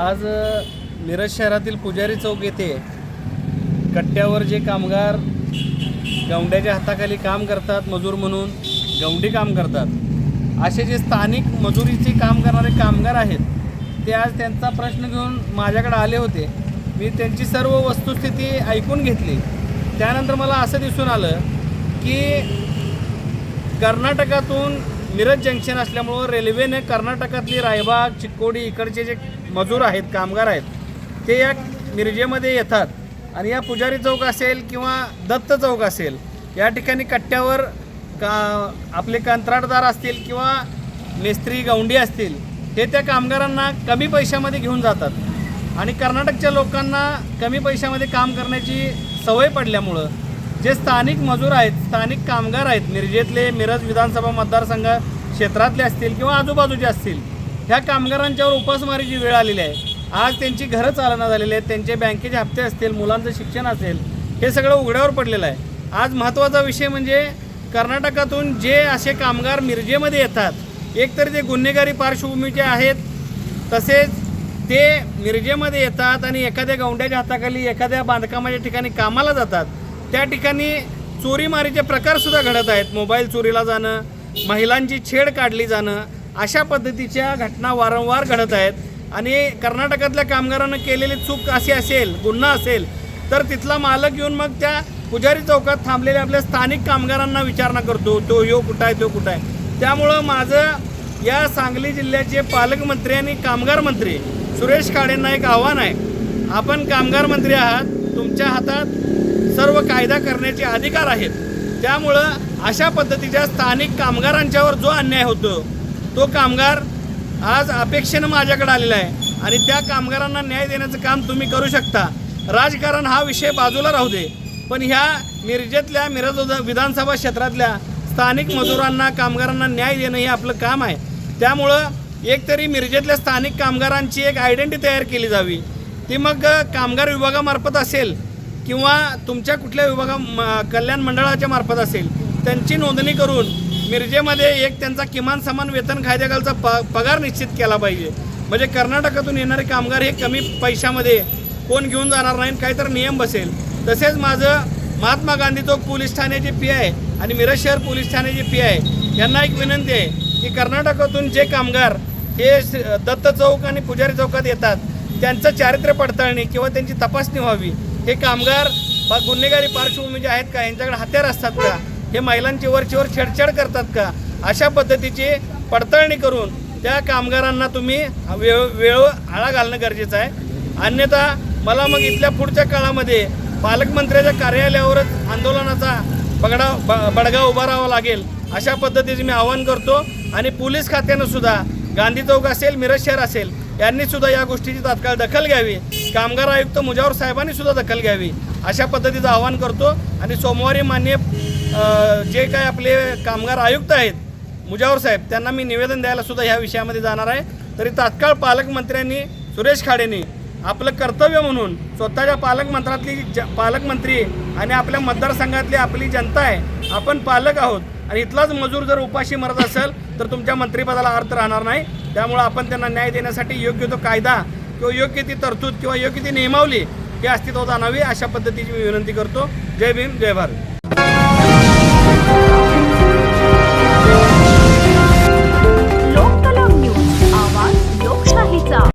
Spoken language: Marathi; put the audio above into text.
आज मिरज शहरातील पुजारी चौक येथे कट्ट्यावर जे कामगार गवंड्याच्या हाताखाली काम करतात मजूर म्हणून गवंडी काम करतात असे जे स्थानिक मजुरीचे काम करणारे कामगार आहेत ते आज त्यांचा प्रश्न घेऊन माझ्याकडे आले होते. मी त्यांची सर्व वस्तुस्थिती ऐकून घेतली. त्यानंतर मला असं दिसून आलं की कर्नाटकातून मिरज जंक्शन असल्यामुळं रेल्वेने कर्नाटकातली रायबाग चिक्कोडी इकडचे जे मजूर आहेत कामगार आहेत ते या मिरजेमध्ये येतात. आणि या पुजारी चौक असेल किंवा दत्त चौक असेल या ठिकाणी कट्ट्यावर का आपले कंत्राटदार असतील किंवा मेस्त्री गौंडी असतील हे त्या कामगारांना कमी पैशामध्ये घेऊन जातात. आणि कर्नाटकच्या लोकांना कमी पैशामध्ये काम करण्याची सवय पडल्यामुळं जे स्थानिक मजूर आहेत स्थानिक कामगार आहेत मिरजेतले मिरज विधानसभा मतदारसंघ क्षेत्रातले असतील किंवा आजूबाजूचे असतील ह्या कामगारांच्यावर उपासमारीची वेळ आलेली आहे. आज त्यांची घरं चालना झालेली आहेत. त्यांचे बँकेचे हप्ते असतील मुलांचं शिक्षण असेल हे सगळं उघड्यावर पडलेलं आहे. आज महत्त्वाचा विषय म्हणजे कर्नाटकातून जे असे कामगार मिरजेमध्ये येतात एकतर ते गुन्हेगारी पार्श्वभूमीचे आहेत तसेच ते मिरजेमध्ये येतात आणि एखाद्या गौंड्याच्या हाताखाली एखाद्या बांधकामाच्या ठिकाणी कामाला जातात. त्या ठिकाणी चोरीमारीचे प्रकारसुद्धा घडत आहेत. मोबाईल चोरीला जाणं महिलांची छेड काढली जाणं अशा पद्धतीच्या घटना वारंवार घडत आहेत. आणि कर्नाटकातल्या कामगारांना केलेली चूक अशी असेल गुन्हा असेल तर तिथला मालक येऊन मग त्या पुजारी चौकात थांबलेल्या आपल्या स्थानिक कामगारांना विचारणा करतो तो यो कुठं आहे तो कुठं आहे. त्यामुळं माझं या सांगली जिल्ह्याचे पालकमंत्री आणि कामगार मंत्री सुरेश खाडेंना एक आव्हान आहे. आपण कामगार मंत्री आहात तुमच्या हातात सर्व कायदा करण्याचे अधिकार आहेत. त्यामुळं अशा पद्धतीच्या स्थानिक कामगारांच्यावर जो अन्याय होतो तो कामगार आज अपेक्षेनं माझ्याकडे आलेला आहे आणि त्या कामगारांना न्याय देण्याचं काम तुम्ही करू शकता. राजकारण हा विषय बाजूला राहू दे. पण ह्या मिरजेतल्या मिरज विधानसभा क्षेत्रातल्या स्थानिक मजुरांना कामगारांना न्याय देणं हे आपलं काम आहे. त्यामुळं एकतरी मिरजेतल्या स्थानिक कामगारांची एक आयडेंटिटी तयार केली जावी. ती मग कामगार विभागामार्फत असेल किंवा तुमच्या कुठल्या विभागा म- कल्याण मंडळाच्या मार्फत असेल त्यांची नोंदणी करून मिरजेमध्ये एक त्यांचा किमान समान वेतन कायद्याखालचा प पगार निश्चित केला पाहिजे. म्हणजे कर्नाटकातून येणारे कामगार हे कमी पैशामध्ये कोण घेऊन जाणार नाही काहीतरी नियम बसेल. तसेच माझं महात्मा गांधी चौक पोलीस ठाण्याचे पी आहे आणि मिरज शहर पोलीस ठाण्याचे पी आहे यांना एक विनंती आहे की कर्नाटकातून जे कामगार हे दत्त चौक आणि पुजारी चौकात येतात त्यांचं चारित्र्य पडताळणी किंवा त्यांची तपासणी व्हावी. हे कामगार गुन्हेगारी पार्श्वभूमी जे आहेत का? यांच्याकडे हत्यार असतात का? हे महिलांची वरचीवर छेडछाड करतात का? अशा पद्धतीची पडताळणी करून त्या कामगारांना तुम्ही वेळ वेळ आळा घालणं गरजेचं आहे. अन्यथा मला मग इथल्या पुढच्या काळामध्ये पालकमंत्र्याच्या कार्यालयावरच आंदोलनाचा बगडा ब बडगा उभा राहावा लागेल अशा पद्धतीचे मी आवाहन करतो. आणि पोलीस खात्यानं सुद्धा गांधी चौक असेल मिरज शहर असेल यांनी सुद्धा या गोष्टीची तात्काळ दखल घ्यावी. कामगार आयुक्त मुजावर साहेबांनी सुद्धा दखल घ्यावी अशा पद्धतीचं आवाहन करतो. आणि सोमवारी मान्य जे काय आपले कामगार आयुक्त आहेत मुजावर साहेब त्यांना मी निवेदन द्यायला सुद्धा ह्या विषयामध्ये जाणार आहे. तरी तात्काळ पालकमंत्र्यांनी सुरेश खाडेंनी आपलं कर्तव्य म्हणून स्वतःच्या पालकमंत्रातली ज पालकमंत्री आणि आपल्या मतदारसंघातली आपली जनता आहे आपण पालक आहोत. आणि इथलाच मजूर जर उपाशी मरत असेल तर तुमच्या मंत्रिपदाला अर्थ राहणार नाही. त्यामुळं आपण त्यांना न्याय देण्यासाठी योग्य तो कायदा किंवा योग्य ती तरतूद किंवा योग्य ती नियमावली ही अस्तित्वात आणावी अशा पद्धतीची मी विनंती करतो. जय भीम जय भारत.